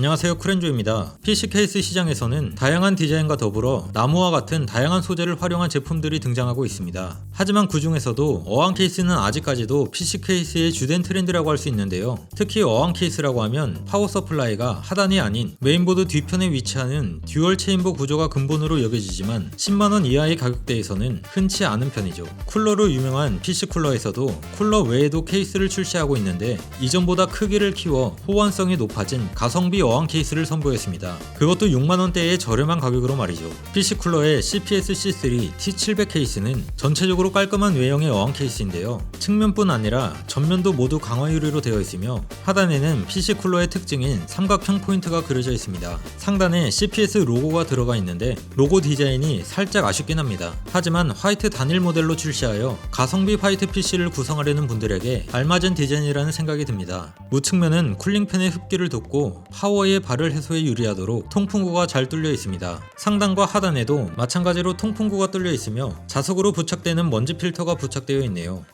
안녕하세요 쿠렌조입니다. PC 케이스 시장에서는 다양한 디자인과 더불어 나무와 같은 다양한 소재를 활용한 제품들이 등장하고 있습니다. 하지만 그 중에서도 어항 케이스는 아직까지도 PC 케이스의 주된 트렌드라고 할 수 있는데요. 특히 어항 케이스라고 하면 파워 서플라이가 하단이 아닌 메인보드 뒤편에 위치하는 듀얼 체인버 구조가 근본으로 여겨지지만 10만원 이하의 가격대에서는 흔치 않은 편이죠. 쿨러로 유명한 PC 쿨러에서도 쿨러 외에도 케이스를 출시하고 있는데 이전보다 크기를 키워 호환성이 높아진 가성비 어항 케이스를 선보였습니다. 그것도 6만원대의 저렴한 가격으로 말이죠. PC 쿨러의 CPS-C3 T700 케이스는 전체적으로 깔끔한 외형의 어항 케이스인데요. 측면뿐 아니라 전면도 모두 강화 유리로 되어 있으며 하단에는 PC 쿨러의 특징인 삼각형 포인트가 그려져 있습니다. 상단에 CPS 로고가 들어가 있는데 로고 디자인이 살짝 아쉽긴 합니다. 하지만 화이트 단일 모델로 출시하여 가성비 화이트 PC를 구성하려는 분들에게 알맞은 디자인이라는 생각이 듭니다. 우측면은 쿨링팬의 흡기를 돕고 파워 의 발을 해소에 유리하도록 통풍구가 잘 뚫려 있습니다. 상단과 하단에도 마찬가지로 통풍구가 뚫려 있으며 자석으로 부착되는 먼지 필터가 부착되어 있네요.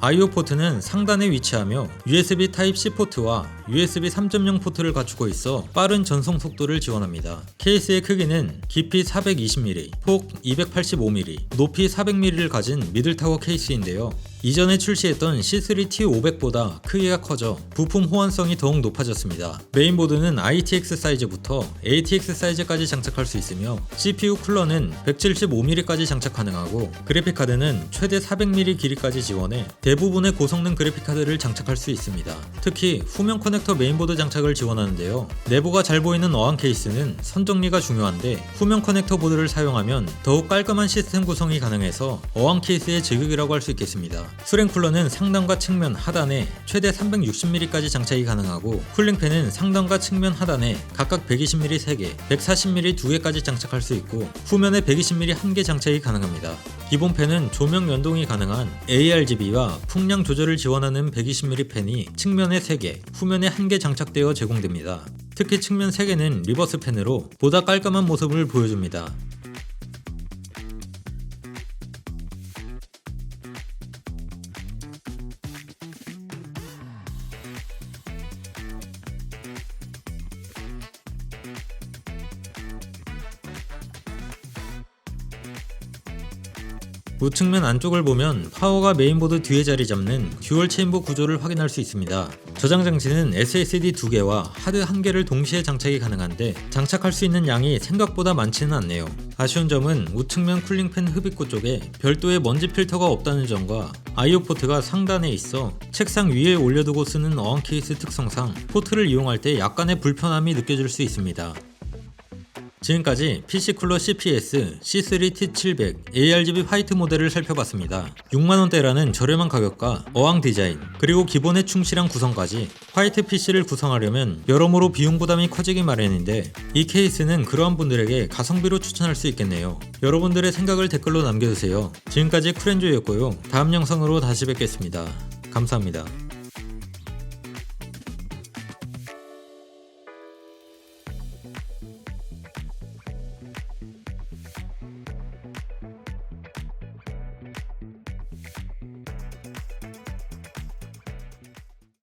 I/O 포트는 상단에 위치하며 USB Type-C 포트와 USB 3.0 포트를 갖추고 있어 빠른 전송 속도를 지원합니다. 케이스의 크기는 깊이 420mm, 폭 285mm, 높이 400mm를 가진 미들타워 케이스인데요. 이전에 출시했던 C3T500보다 크기가 커져 부품 호환성이 더욱 높아졌습니다. 메인보드는 ITX 사이즈부터 ATX 사이즈까지 장착할 수 있으며 CPU 쿨러는 175mm까지 장착 가능하고 그래픽카드는 최대 400mm 길이까지 지원해 대부분의 고성능 그래픽카드를 장착할 수 있습니다. 특히 후면 커넥 터 메인보드 장착을 지원하는데요. 내부가 잘 보이는 어항 케이스는 선 정리가 중요한데 후면 커넥터 보드를 사용하면 더욱 깔끔한 시스템 구성이 가능해서 어항 케이스의 제격이라고 할 수 있겠습니다. 수랭 쿨러는 상단과 측면 하단에 최대 360mm까지 장착이 가능하고 쿨링팬은 상단과 측면 하단에 각각 120mm 3개, 140mm 2개까지 장착할 수 있고 후면에 120mm 1개 장착이 가능합니다. 기본 팬은 조명 연동이 가능한 ARGB와 풍량 조절을 지원하는 120mm 팬이 측면에 3개, 후면에 1개 장착되어 제공됩니다. 특히 측면 3개는 리버스 팬으로 보다 깔끔한 모습을 보여줍니다. 우측면 안쪽을 보면 파워가 메인보드 뒤에 자리 잡는 듀얼 체인버 구조를 확인할 수 있습니다. 저장 장치는 SSD 2개와 하드 1개를 동시에 장착이 가능한데 장착할 수 있는 양이 생각보다 많지는 않네요. 아쉬운 점은 우측면 쿨링팬 흡입구 쪽에 별도의 먼지 필터가 없다는 점과 IO 포트가 상단에 있어 책상 위에 올려두고 쓰는 어항 케이스 특성상 포트를 이용할 때 약간의 불편함이 느껴질 수 있습니다. 지금까지 PC쿨러 CPS C3T700 ARGB 화이트 모델을 살펴봤습니다. 6만원대라는 저렴한 가격과 어항 디자인, 그리고 기본에 충실한 구성까지 화이트 PC를 구성하려면 여러모로 비용 부담이 커지기 마련인데 이 케이스는 그러한 분들에게 가성비로 추천할 수 있겠네요. 여러분들의 생각을 댓글로 남겨주세요. 지금까지 쿠렌조였고요. 다음 영상으로 다시 뵙겠습니다. 감사합니다.